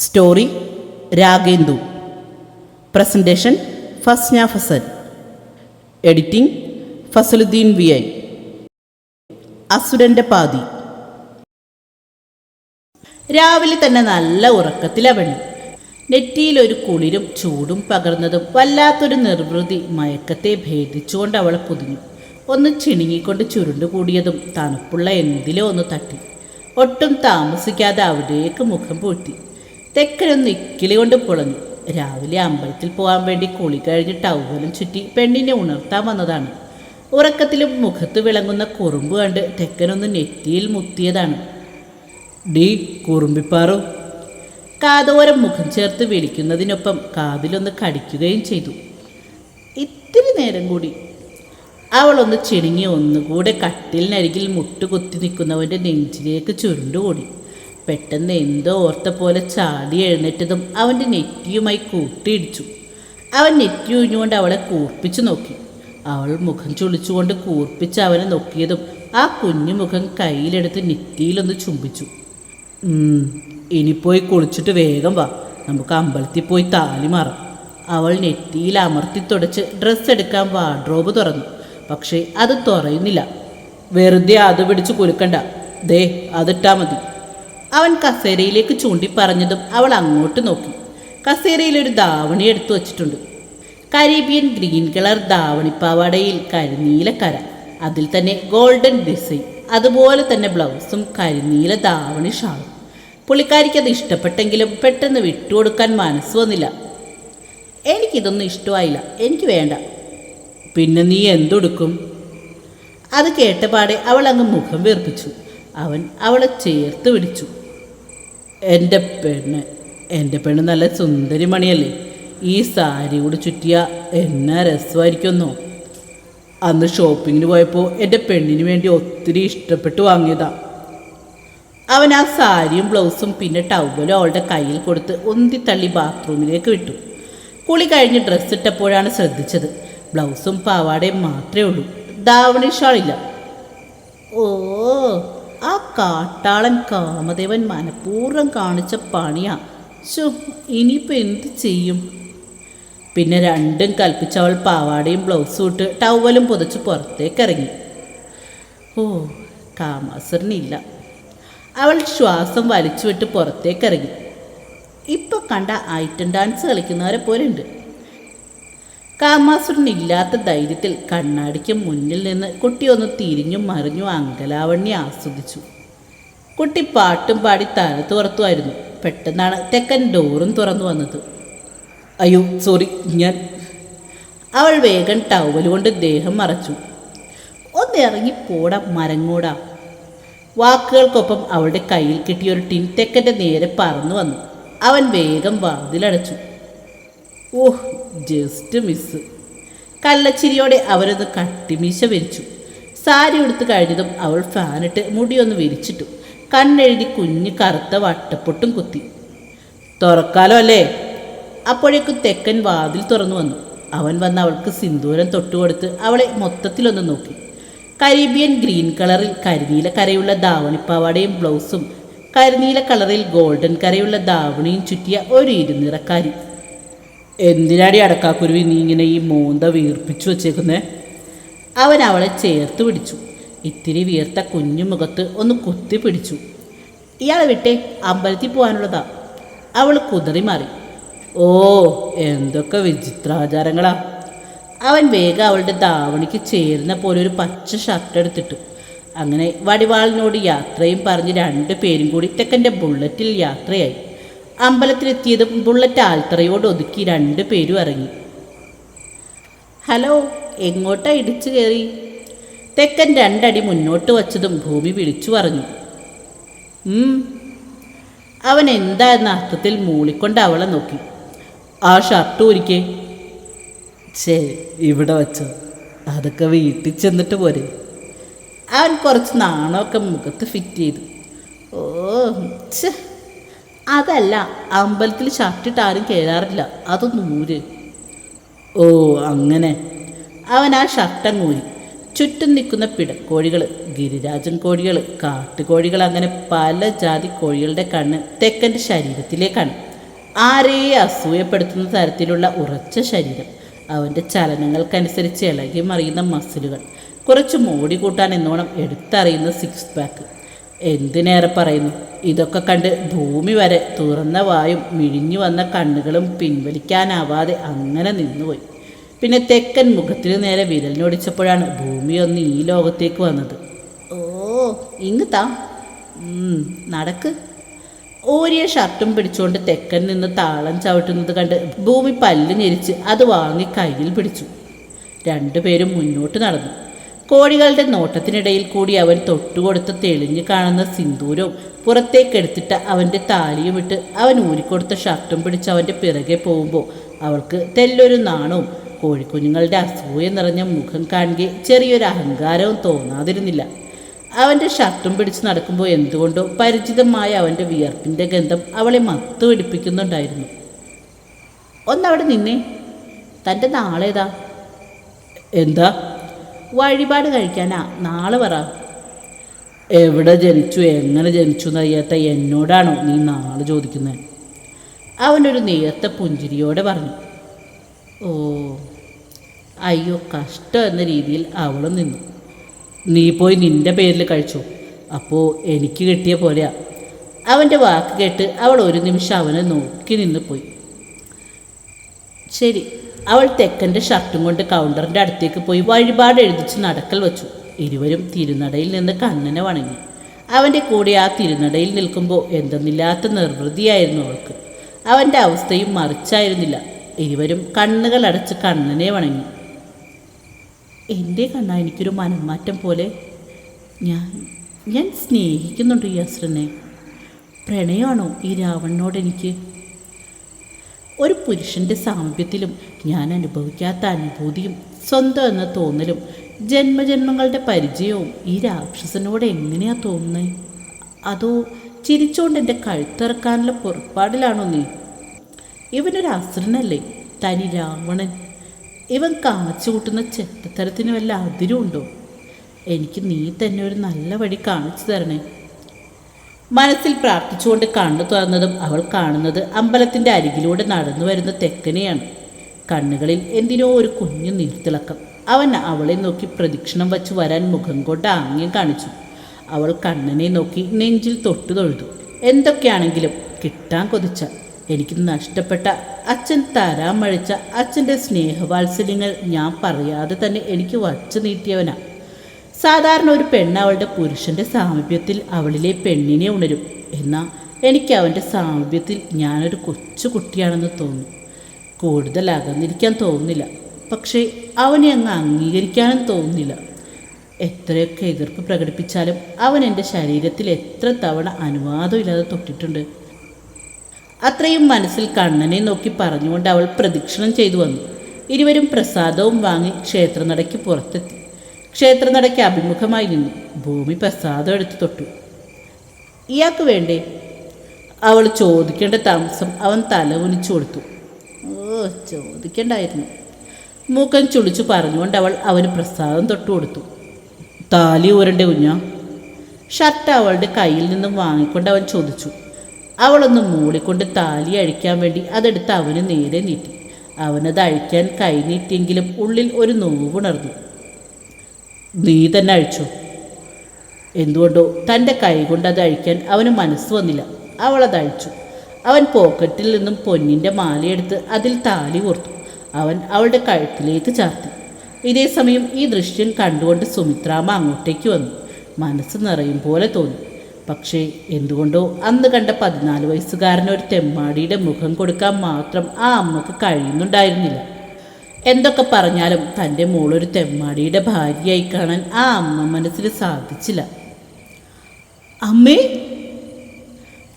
Story Ragendu. Presentation Fasna Fasal. Editing Fasaluddin V I. അസുരന്റെ പാതി. രാവിലെ തന്നെ നല്ല ഉറക്കത്തിലവണി നെറ്റിയിൽ ഒരു കുളിരും ചൂടും പകർന്നതും വല്ലാത്തൊരു നിർവൃതി മയക്കത്തെ ഭേദിച്ചുകൊണ്ട് അവൾ പൊതിഞ്ഞു ഒന്ന് ചിണുങ്ങിക്കൊണ്ട് ചുരുണ്ടുകൂടിയതും തണുപ്പുള്ള എന്തിലോ ഒന്ന് തട്ടി. ഒട്ടും താമസിക്കാതെ അവിടേക്ക് മുഖം പൂട്ടി. തെക്കനൊന്ന് ഇക്കിളി കൊണ്ട് പൊളഞ്ഞു. രാവിലെ അമ്പലത്തിൽ പോകാൻ വേണ്ടി കുളി കഴിഞ്ഞ് ടൗവലും ചുറ്റി പെണ്ണിനെ ഉണർത്താൻ വന്നതാണ്. ഉറക്കത്തിലും മുഖത്ത് വിളങ്ങുന്ന കുറുമ്പ് കണ്ട് തെക്കനൊന്ന് നെറ്റിയിൽ മുത്തിയതാണ്. ഡി കുറുമ്പിപ്പാറു? കാതോരം മുഖം ചേർത്ത് വിളിക്കുന്നതിനൊപ്പം കാതിലൊന്ന് കടിക്കുകയും ചെയ്തു. ഇത്തിരി നേരം കൂടി. അവളൊന്ന് ചിണുങ്ങി ഒന്നുകൂടെ കട്ടിലിനരികിൽ മുട്ടുകുത്തി നിൽക്കുന്നവന്റെ നെഞ്ചിലേക്ക് ചുരുണ്ടുകൂടി. പെട്ടെന്ന് എന്തോ ഓർത്ത പോലെ ചാടി എഴുന്നേറ്റതും അവന്റെ നെറ്റിയുമായി കൂട്ടിയിടിച്ചു. അവൻ നെറ്റി ഒഴിഞ്ഞുകൊണ്ട് അവളെ കൂർപ്പിച്ചു നോക്കി. അവൾ മുഖം ചുളിച്ചുകൊണ്ട് കൂർപ്പിച്ച് അവനെ നോക്കിയതും ആ കുഞ്ഞു മുഖം കയ്യിലെടുത്ത് നെറ്റിയിലൊന്ന് ചുംബിച്ചു. ഇനി പോയി കുളിച്ചിട്ട് വേഗം വാ. നമുക്ക് അമ്പലത്തിൽ പോയി താലി മാറാം. അവൾ നെറ്റിയിൽ അമർത്തി തുടച്ച് ഡ്രസ്സ് എടുക്കാൻ വാർഡ്രോബ് തുറന്നു. പക്ഷേ അത് തുറയുന്നില്ല. വെറുതെ അത് പിടിച്ച് കുലുക്കണ്ട. ദേ അതിട്ടാ മതി. അവൻ കസേരയിലേക്ക് ചൂണ്ടി പറഞ്ഞതും അവൾ അങ്ങോട്ട് നോക്കി. കസേരയിൽ ഒരു ധാവണി എടുത്തു വച്ചിട്ടുണ്ട്. കരീബിയൻ ഗ്രീൻ കളർ ധാവണിപ്പാവാടയിൽ കരിനീല കര അതിൽ തന്നെ ഗോൾഡൻ ഡിസൈൻ അതുപോലെ തന്നെ ബ്ലൗസും കരിനീല ധാവണി ഷാളും. പുള്ളിക്കാരിക്ക് അത് ഇഷ്ടപ്പെട്ടെങ്കിലും പെട്ടെന്ന് വിട്ടുകൊടുക്കാൻ മനസ്സ് വന്നില്ല. എനിക്കിതൊന്നും ഇഷ്ടമായില്ല എനിക്ക് വേണ്ട. പിന്നെ നീ എന്തൊടുക്കും? അത് കേട്ടപാടെ അവൾ അങ്ങ് മുഖം വീർപ്പിച്ചു. അവൻ അവളെ ചേർത്ത് പിടിച്ചു. എന്റെ പെണ്ണ് എന്റെ പെണ്ണ് നല്ല സുന്ദരി മണിയല്ലേ? ഈ സാരി കൂടി ചുറ്റിയ എന്നാ രസമായിരിക്കുമെന്നോ അന്ന് ഷോപ്പിങ്ങിന് പോയപ്പോൾ എന്റെ പെണ്ണിന് വേണ്ടി ഒത്തിരി ഇഷ്ടപ്പെട്ട് വാങ്ങിയതാ. അവൻ ആ സാരിയും ബ്ലൗസും പിന്നെ ടവലും അവളുടെ കയ്യിൽ കൊടുത്ത് ഉന്തിത്തള്ളി ബാത്റൂമിലേക്ക് വിട്ടു. കുളി കഴിഞ്ഞ് ഡ്രസ്സ് ഇട്ടപ്പോഴാണ് ശ്രദ്ധിച്ചത്. ബ്ലൗസും പാവാടയും മാത്രമേ ഉള്ളൂ. ദാവണി ഷാളില്ല. ഓ ആ കാട്ടാളൻ കാമദേവൻ മനഃപൂർവം കാണിച്ച പണിയാ. ശോ ഇനിയിപ്പോൾ എന്ത് ചെയ്യും? പിന്നെ രണ്ടും കൽപ്പിച്ച് അവൾ പാവാടയും ബ്ലൗസും ഇട്ട് ടവലും പുതച്ച് പുറത്തേക്ക് ഇറങ്ങി ഓ കാമാസറിനില്ല അവൾ ശ്വാസം വലിച്ചു വിട്ട് പുറത്തേക്ക് ഇറങ്ങി ഇപ്പോൾ കണ്ട ഐറ്റം ഡാൻസ് കളിക്കുന്നവരെ പോലുണ്ട് കാമാസുരനില്ലാത്ത ധൈര്യത്തിൽ കണ്ണാടിക്ക് മുന്നിൽ നിന്ന് കുട്ടി ഒന്ന് തിരിഞ്ഞും മറിഞ്ഞും അങ്കലാവണ്ണി ആസ്വദിച്ചു. കുട്ടി പാട്ടും പാടി തല തുറത്തുമായിരുന്നു പെട്ടെന്നാണ് തെക്കൻ ഡോറും തുറന്നു വന്നത്. അയ്യോ സോറി ഞാൻ അവൾ വേഗം ടവൽ കൊണ്ട് ദേഹം മറച്ചു. ഒന്ന് ഇറങ്ങി പോടാ മരങ്ങോടാ. വാക്കുകൾക്കൊപ്പം അവളുടെ കയ്യിൽ കിട്ടിയ ഒരു ടിൻ തെക്കന്റെ നേരെ പറന്നു വന്നു. അവൻ വേഗം വാതിലടച്ചു. ഓഹ് ജസ്റ്റ് മിസ് കള്ളച്ചിരിയോടെ അവരത് കട്ടിമീശ വിരിച്ചു. സാരി ഉടുത്ത് കഴിഞ്ഞതും അവൾ ഫാനിട്ട് മുടിയൊന്ന് വിരിച്ചിട്ടു. കണ്ണെഴുതി കുഞ്ഞ് കറുത്ത വട്ടപ്പൊട്ടും കുത്തി. തുറക്കാലോ അല്ലേ? അപ്പോഴേക്കും തെക്കൻ വാതിൽ തുറന്നു വന്നു. അവൻ വന്ന് അവൾക്ക് സിന്ദൂരം തൊട്ടുകൊടുത്ത് അവളെ മൊത്തത്തിലൊന്ന് നോക്കി. കരീബിയൻ ഗ്രീൻ കളറിൽ കരിനീല കരയുള്ള ധാവണിപ്പാവാടയും ബ്ലൗസും കരിനീല കളറിൽ ഗോൾഡൻ കരയുള്ള ദാവണിയും ചുറ്റിയ ഒരു ഇരുനിറക്കാരി. എന്തിനാടി അടക്കാക്കുരുവി? നീ ഇങ്ങനെ ഈ മൂന്ത വീർപ്പിച്ചു വച്ചേക്കുന്നേ. അവൻ അവളെ ചേർത്ത് പിടിച്ചു. ഇത്തിരി വീർത്ത കുഞ്ഞു മുഖത്ത് ഒന്ന് കുത്തി പിടിച്ചു. ഇയാളെ വിട്ടേ അമ്പലത്തിൽ പോകാനുള്ളതാ. അവൾ കുതറി മാറി. ഓ എന്തൊക്കെ വിചിത്രാചാരങ്ങളാ. അവൻ വേഗം അവളുടെ ധാവണിക്ക് ചേരുന്ന പോലെ ഒരു പച്ച ഷർട്ട് എടുത്തിട്ടു. അങ്ങനെ വടിവാളിനോട് യാത്രയും പറഞ്ഞ് രണ്ട് പേരും കൂടി തെക്കന്റെ ബുള്ളറ്റിൽ യാത്രയായി. അമ്പലത്തിലെത്തിയതും ബുള്ളറ്റ് ആൽത്തറയോട് ഒതുക്കി രണ്ടു പേരും ഇറങ്ങി. ഹലോ എങ്ങോട്ടാ ഇടിച്ചു കയറി? തെക്കൻ രണ്ടടി മുന്നോട്ട് വച്ചതും ഭൂമി വിളിച്ചു പറഞ്ഞു. അവൻ എന്താ എന്ന അർത്ഥത്തിൽ മൂളിക്കൊണ്ട് അവളെ നോക്കി. ആ ഷർട്ട് ഒരിക്കേ ചേ ഇവിടെ വച്ചോ. അതൊക്കെ വീട്ടിൽ ചെന്നിട്ട് പോരെ. അവൻ കുറച്ച് നാണമൊക്കെ മുഖത്ത് ഫിറ്റ് ചെയ്തു. ഓ ഛേ. അതല്ല അമ്പലത്തിൽ ഷർട്ടിട്ട് ആരും കയറാറില്ല അതൊന്നും ഊര്. ഓ അങ്ങനെ. അവൻ ആ ഷർട്ടങ്ങ് ഊരി. ചുറ്റും നിൽക്കുന്ന പിടക്കോഴികൾ ഗിരിരാജൻ കോഴികൾ കാട്ടുകോഴികൾ അങ്ങനെ പല ജാതി കോഴികളുടെ കണ്ണ് തെക്കന്റെ ശരീരത്തിലേക്കാണ്. ആരെയെ അസൂയപ്പെടുത്തുന്ന തരത്തിലുള്ള ഉറച്ച ശരീരം. അവന്റെ ചലനങ്ങൾക്കനുസരിച്ച് ഇളകി മറിയുന്ന മസിലുകൾ. കുറച്ച് മോടി കൂട്ടാൻ എന്നോണം എടുത്തറിയുന്ന സിക്സ് പാക്ക് എന്തിനേറെ പറയുന്നു? ഇതൊക്കെ കണ്ട് ഭൂമി വരെ തുറന്ന വായും മിഴിഞ്ഞു വന്ന കണ്ണുകളും പിൻവലിക്കാനാവാതെ അങ്ങനെ നിന്നുപോയി. പിന്നെ തെക്കൻ മുഖത്തിന് നേരെ വിരലിനൊടിച്ചപ്പോഴാണ് ഭൂമി ഒന്ന് ഈ ലോകത്തേക്ക് വന്നത്. ഓ ഇങ്ങ് താ നടക്ക്. ഓരിയ ഷർട്ടും പിടിച്ചുകൊണ്ട് തെക്കൻ നിന്ന് താളം ചവിട്ടുന്നത് കണ്ട് ഭൂമി പല്ല് ഞെരിച്ച് അത് വാങ്ങി കയ്യിൽ പിടിച്ചു. രണ്ടുപേരും മുന്നോട്ട് നടന്നു. കോഴികളുടെ നോട്ടത്തിനിടയിൽ കൂടി അവൻ തൊട്ടുകൊടുത്ത് തെളിഞ്ഞു കാണുന്ന സിന്ദൂരവും പുറത്തേക്കെടുത്തിട്ട് അവന്റെ താലിയും ഇട്ട് അവൻ ഊരിക്കൊടുത്ത ഷർട്ടും പിടിച്ച് അവന്റെ പിറകെ പോകുമ്പോൾ അവൾക്ക് തെല്ലൊരു നാണവും കോഴിക്കുഞ്ഞുങ്ങളുടെ അസൂയ നിറഞ്ഞ മുഖം കാണുകെ ചെറിയൊരു അഹങ്കാരവും തോന്നാതിരുന്നില്ല. അവന്റെ ഷർട്ടും പിടിച്ച് നടക്കുമ്പോൾ എന്തുകൊണ്ടോ പരിചിതമായ അവന്റെ വിയർപ്പിന്റെ ഗന്ധം അവളെ മത്തു പിടിപ്പിക്കുന്നുണ്ടായിരുന്നു. ഒന്നവിടെ നിന്നേ. തന്റെ നാളേതാ? എന്താ? വഴിപാട് കഴിക്കാനാ? നാളെ പറ. എവിടെ ജനിച്ചു? എങ്ങനെ ജനിച്ചു എന്നറിയാത്ത എന്നോടാണോ നീ നാളെ ചോദിക്കുന്നത് അവനൊരു നേരത്തെ പുഞ്ചിരിയോടെ പറഞ്ഞു. ഓ അയ്യോ കഷ്ടം എന്ന രീതിയിൽ അവളും നിന്നു. നീ പോയി നിന്റെ പേരിൽ കഴിച്ചു? അപ്പോൾ എനിക്ക് കിട്ടിയ പോലെയാ. അവന്റെ വാക്ക് കേട്ട് അവൾ ഒരു നിമിഷം അവനെ നോക്കി നിന്ന് പോയി. ശരി അവൾ തെക്കന്റെ ഷർട്ടും കൊണ്ട് കൗണ്ടറിന്റെ അടുത്തേക്ക് പോയി വഴിപാട് എഴുതിച്ച് നടക്കൽ വച്ചു. ഇരുവരും തിരുനടയിൽ നിന്ന് കണ്ണനെ വണങ്ങി. അവന്റെ കൂടെ ആ തിരുനടയിൽ നിൽക്കുമ്പോൾ എന്തെന്നില്ലാത്ത നിർവൃതിയായിരുന്നു അവൾക്ക്. അവന്റെ അവസ്ഥയും മറിച്ചായിരുന്നില്ല. ഇരുവരും കണ്ണുകൾ അടച്ച് കണ്ണനെ വണങ്ങി. എന്റെ കണ്ണ എനിക്കൊരു മനംമാറ്റം പോലെ. ഞാൻ ഞാൻ സ്നേഹിക്കുന്നുണ്ട് ഈ അസ്രനെ പ്രണയമാണോ ഈ രാവണനോട് എനിക്ക് ഒരു പുരുഷന്റെ സാമീപ്യത്തിലും ഞാൻ അനുഭവിക്കാത്ത അനുഭൂതിയും സ്വന്തം എന്ന തോന്നലും ജന്മജന്മങ്ങളുടെ പരിചയവും ഈ രാക്ഷസനോട് എങ്ങനെയാ തോന്നുന്നത് അതോ ചിരിച്ചുകൊണ്ട് എന്റെ കഴുത്തിറക്കാനുള്ള പുറപ്പാടിലാണോ നീ? ഇവനൊരു അസുരനല്ലേ? തനി രാവണൻ. ഇവൻ കാച്ചു കൂട്ടുന്ന ചെറ്റത്തരത്തിന് വല്ല അതിരുണ്ടോ? എനിക്ക് നീ തന്നെ ഒരു നല്ല വഴി കാണിച്ചു തരണേ. മനസ്സിൽ പ്രാർത്ഥിച്ചുകൊണ്ട് കണ്ണു തുറന്നതും അവൾ കാണുന്നത് അമ്പലത്തിന്റെ അരികിലൂടെ നടന്നു വരുന്ന തെക്കനെയാണ്. കണ്ണുകളിൽ എന്തിനോ ഒരു കുഞ്ഞു നീർത്തിളക്കം അവൻ അവളെ നോക്കി പ്രദക്ഷിണം വച്ച് വരാൻ മുഖം കൊണ്ട് ആംഗ്യം കാണിച്ചു. അവൾ കണ്ണനെ നോക്കി നെഞ്ചിൽ തൊട്ടു തൊഴുതു എന്തൊക്കെയാണെങ്കിലും കിട്ടാൻ കൊതിച്ച എനിക്ക് നഷ്ടപ്പെട്ട അച്ഛൻ തരാൻ മഴിച്ച അച്ഛന്റെ സ്നേഹവാത്സല്യങ്ങൾ ഞാൻ പറയാതെ തന്നെ എനിക്ക് വച്ചു നീട്ടിയവനാ. സാധാരണ ഒരു പെണ്ണ് അവളുടെ പുരുഷന്റെ സാമീപ്യത്തിൽ അവളിലെ പെണ്ണിനെ ഉണരും. എന്നാൽ എനിക്ക് അവന്റെ സാമീപ്യത്തിൽ ഞാനൊരു കൊച്ചു കുട്ടിയാണെന്ന് തോന്നും. കൂടുതൽ അകന്നിരിക്കാൻ തോന്നുന്നില്ല. പക്ഷേ അവനെ അങ്ങ് അംഗീകരിക്കാനും തോന്നുന്നില്ല. എത്രയൊക്കെ എതിർപ്പ് പ്രകടിപ്പിച്ചാലും അവൻ എന്റെ ശരീരത്തിൽ എത്ര തവണ അനുവാദമില്ലാതെ തൊട്ടിട്ടുണ്ട്. അത്രയും മനസ്സിൽ കണ്ണനെ നോക്കി പറഞ്ഞുകൊണ്ട് അവൾ പ്രദക്ഷിണം ചെയ്തു വന്നു. ഇരുവരും പ്രസാദവും വാങ്ങി ക്ഷേത്രനടയ്ക്ക് പുറത്തെത്തി. ക്ഷേത്രനടയ്ക്ക് അഭിമുഖമായി നിന്നു. ഭൂമി പ്രസാദം എടുത്തു തൊട്ടു. ഇയാൾക്ക് വേണ്ടേ? അവൾ ചോദിക്കേണ്ട താമസം അവൻ തല ഉനിച്ചു കൊടുത്തു. ഓ ചോദിക്കണ്ടായിരുന്നു. മൂക്കൻ ചുളിച്ചു പറഞ്ഞുകൊണ്ട് അവൾ അവന് പ്രസാദം തൊട്ടു കൊടുത്തു. താലി ഊരണ്ട കുഞ്ഞ? ഷർട്ട് അവളുടെ കയ്യിൽ നിന്നും വാങ്ങിക്കൊണ്ട് അവൻ ചോദിച്ചു. അവളൊന്ന് മൂളിക്കൊണ്ട് താലി അഴിക്കാൻ വേണ്ടി അതെടുത്ത് അവന് നേരെ നീട്ടി. അവനത് അഴിക്കാൻ കൈ നീട്ടിയെങ്കിലും ഉള്ളിൽ ഒരു നോവുണർന്നു. നീ തന്നെ അഴിച്ചു. എന്തുകൊണ്ടോ തന്റെ കൈ കൊണ്ട് അത് അഴിക്കാൻ അവന് മനസ്സ് വന്നില്ല. അവൾ അത് അഴിച്ചു. അവൻ പോക്കറ്റിൽ നിന്നും പൊന്നിന്റെ മാലയെടുത്ത് അതിൽ താലി കോർത്തു. അവൻ അവളുടെ കഴുത്തിലേക്ക് ചാർത്തി. ഇതേ സമയം ഈ ദൃശ്യം കണ്ടുകൊണ്ട് സുമിത്രാമ അങ്ങോട്ടേക്ക് വന്നു. മനസ്സ് നിറയും പോലെ തോന്നി. പക്ഷേ എന്തുകൊണ്ടോ അന്ന് കണ്ട പതിനാല് വയസ്സുകാരനൊരു തെമ്മാടിയുടെ മുഖം കൊടുക്കാൻ മാത്രം ആ അമ്മയ്ക്ക് കഴിയുന്നുണ്ടായിരുന്നില്ല. എന്തൊക്കെ പറഞ്ഞാലും തന്റെ മോളൊരു തെമ്മാടിയുടെ ഭാര്യയായി കാണാൻ ആ അമ്മ മനസ്സിൽ സാധിച്ചില്ല. അമ്മേ?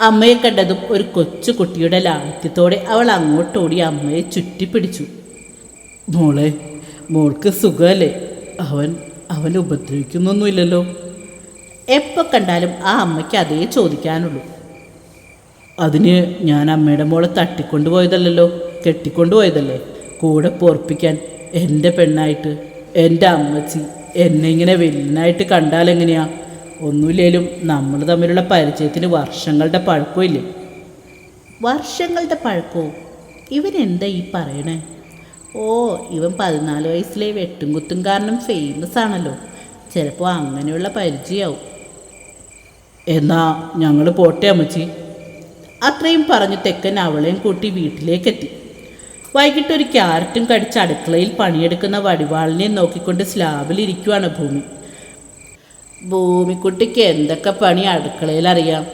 അമ്മയെ കണ്ടതും ഒരു കൊച്ചു കുട്ടിയുടെ ലാളിത്യത്തോടെ അവൾ അങ്ങോട്ടോടി അമ്മയെ ചുറ്റിപ്പിടിച്ചു. മോളെ മോൾക്ക് സുഖമല്ലേ അവൻ അവൻ ഉപദ്രവിക്കുന്നൊന്നുമില്ലല്ലോ. എപ്പോൾ കണ്ടാലും ആ അമ്മയ്ക്ക് അതേ ചോദിക്കാനുള്ളൂ. അതിന് ഞാൻ അമ്മയുടെ മോളെ തട്ടിക്കൊണ്ടുപോയതല്ലോ കെട്ടിക്കൊണ്ടുപോയതല്ലേ? കൂടെ പോർപ്പിക്കാൻ എന്റെ പെണ്ണായിട്ട് എന്റെ അമ്മച്ചി എന്നെ ഇങ്ങനെ വലിയനായിട്ട് കണ്ടാൽ എങ്ങനെയാ? ഒന്നുമില്ലേലും നമ്മൾ തമ്മിലുള്ള പരിചയത്തിന് വർഷങ്ങളുടെ പഴക്കവും ഇവൻ എന്താ ഈ പറയണേ? ഓ ഇവൻ പതിനാല് വയസ്സിലെ വെട്ടും കുത്തും കാരണം ഫേമസ് ആണല്ലോ. ചിലപ്പോൾ അങ്ങനെയുള്ള പരിചയമാവും എന്നാ ഞങ്ങൾ പോട്ടെ അമ്മച്ചി. അത്രയും പറഞ്ഞു തെക്കൻ അവളെയും കൂട്ടി വീട്ടിലേക്കെത്തി. വൈകിട്ട് ഒരു ക്യാരറ്റും കടിച്ച് അടുക്കളയിൽ പണിയെടുക്കുന്ന വടിവാളിനെ നോക്കിക്കൊണ്ട് സ്ലാബിലിരിക്കുവാണ് ഭൂമി. ഭൂമിക്കുട്ടിക്ക് എന്തൊക്കെ പണി അടുക്കളയിൽ അറിയാം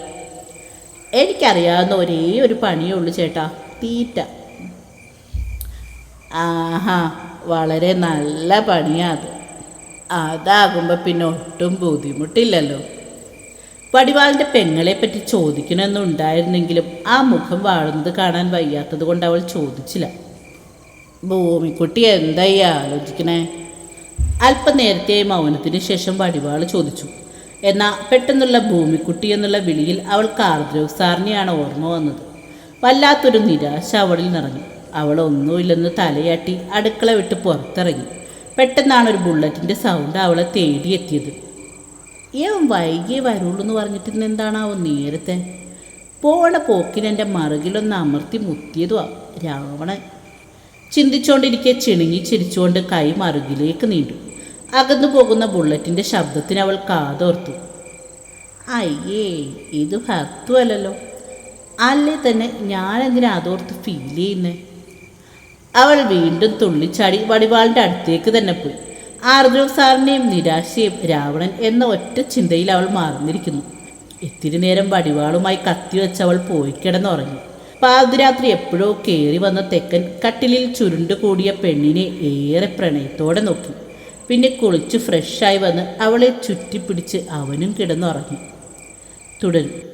എനിക്കറിയാവുന്ന ഒരേ ഒരു പണിയേ ഉള്ളൂ ചേട്ടാ തീറ്റ. ആഹാ വളരെ നല്ല പണിയാ അത്. അതാകുമ്പോൾ പിന്നെ ഒട്ടും ബുദ്ധിമുട്ടില്ലല്ലോ. വടിവാളിന്റെ പെങ്ങളെപ്പറ്റി ചോദിക്കണമെന്നുണ്ടായിരുന്നെങ്കിലും ആ മുഖം വാഴുന്നത് കാണാൻ വയ്യാത്തത് കൊണ്ട് അവൾ ചോദിച്ചില്ല. ഭൂമിക്കുട്ടി എന്തായി ആലോചിക്കണേ? അല്പം നേരത്തെ മൗനത്തിന് ശേഷം വടിവാൾ ചോദിച്ചു. എന്നാൽ പെട്ടെന്നുള്ള ഭൂമിക്കുട്ടി എന്നുള്ള വിളിയിൽ അവൾ കാർദ്രവ് സാറിനെയാണ് ഓർമ്മ വന്നത്. വല്ലാത്തൊരു നിരാശ അവളിൽ നിറഞ്ഞു. അവൾ ഒന്നുമില്ലെന്ന് തലയാട്ടി അടുക്കള വിട്ട് പുറത്തിറങ്ങി. പെട്ടെന്നാണ് ഒരു ബുള്ളറ്റിന്റെ സൗണ്ട് അവളെ തേടിയെത്തിയത്. ഏവൻ വൈകിയേ വരുള്ളൂ എന്ന് പറഞ്ഞിട്ട് എന്താണാവോ നേരത്തെ? പോണ പോക്കിനെന്റെ മറുകിലൊന്ന് അമർത്തി മുത്തിയതുവാ. രാവണൻ. ചിന്തിച്ചുകൊണ്ടിരിക്കെ ചിണുങ്ങി ചിരിച്ചുകൊണ്ട് കൈ മറുകിലേക്ക് നീണ്ടു. അകന്നു പോകുന്ന ബുള്ളറ്റിന്റെ ശബ്ദത്തിന് അവൾ കാതോർത്തു. അയ്യേ ഇത് ഭക്തുവല്ലോ അല്ലേ തന്നെ ഞാനെന്തിനാ അതോർത്ത് ഫീൽ ചെയ്യുന്നേ? അവൾ വീണ്ടും തുള്ളിച്ചാടി വടിവാളിന്റെ അടുത്തേക്ക് തന്നെ പോയി. ആർദ്രവ് സാറിനെയും നിരാശയും രാവണൻ എന്ന ഒറ്റ ചിന്തയിൽ അവൾ മാറിന്നിരിക്കുന്നു. ഇത്തിരി നേരം വടിവാളുമായി കത്തിവെച്ച് അവൾ പോയി കിടന്നുറങ്ങി. പാതിരാത്രി എപ്പോഴോ കയറി വന്ന തെക്കൻ കട്ടിലിൽ ചുരുണ്ട് കൂടിയ പെണ്ണിനെ ഏറെ പ്രണയത്തോടെ നോക്കി. പിന്നെ കുളിച്ച് ഫ്രഷായി വന്ന് അവളെ ചുറ്റിപ്പിടിച്ച് അവനും കിടന്നുറങ്ങി. തുടരും.